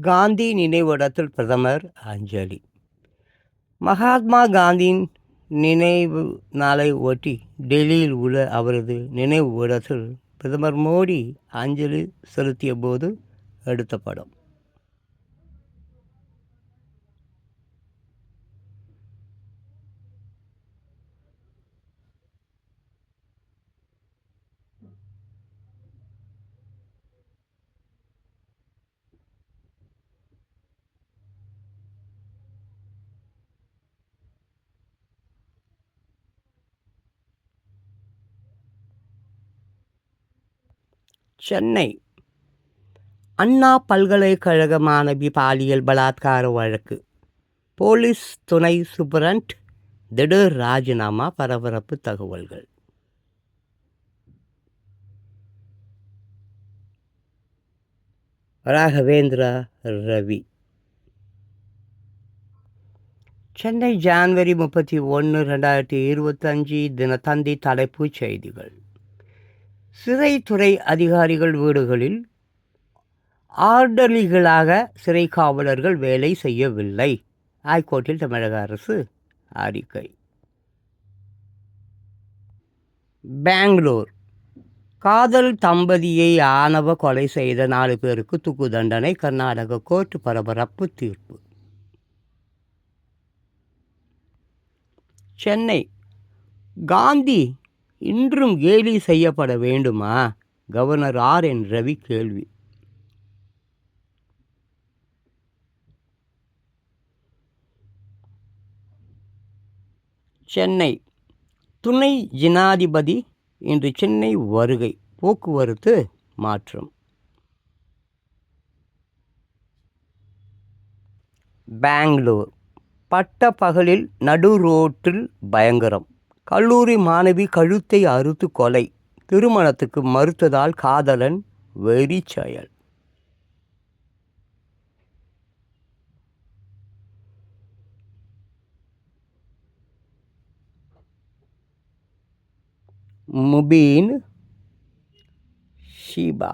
காந்தி நினைவிடத்தில் பிரதமர் அஞ்சலி. மகாத்மா காந்தியின் நினைவு நாளை ஒட்டி டெல்லியில் உள்ள அவரது நினைவு இடத்தில் பிரதமர் மோடி அஞ்சலி செலுத்திய போது எடுத்த படம். சென்னை. அண்ணா பல்கலைக்கழக மாணவி பாலியல் பலாத்கார வழக்கு. போலீஸ் துணை சூப்பரண்ட் திடீர் ராஜினாமா பரபரப்பு தகவல்கள். ராகவேந்திரா ரவி. சென்னை ஜான்வரி முப்பத்தி ஒன்று ரெண்டாயிரத்தி இருபத்தஞ்சி தினத்தந்தி தலைப்புச் செய்திகள். சிறைத்துறை அதிகாரிகள் வீடுகளில் ஆர்டர்லிகளாக சிறை காவலர்கள் வேலை செய்யவில்லை. ஹைகோர்ட்டில் தமிழக அரசு அறிக்கை. பெங்களூர். காதல் தம்பதியை ஆணவ கொலை செய்த நாலு பேருக்கு தூக்கு தண்டனை கர்நாடக கோர்ட் பரபரப்பு தீர்ப்பு. சென்னை. காந்தி இன்றும் கேலி செய்யப்பட வேண்டுமா? கவர்னர் ஆர் என் ரவி கேள்வி. சென்னை. துணை ஜனாதிபதி இன்று சென்னை வருகை. போக்குவரத்து மாற்றம். பெங்களூர். பட்ட பகலில் நடு ரோட்டில் பயங்கரம். கல்லூரி மாணவி கழுத்தை அறுத்து கொலை. திருமணத்துக்கு மறுத்ததால் காதலன் வெறி செயல். முபீன் ஷீபா.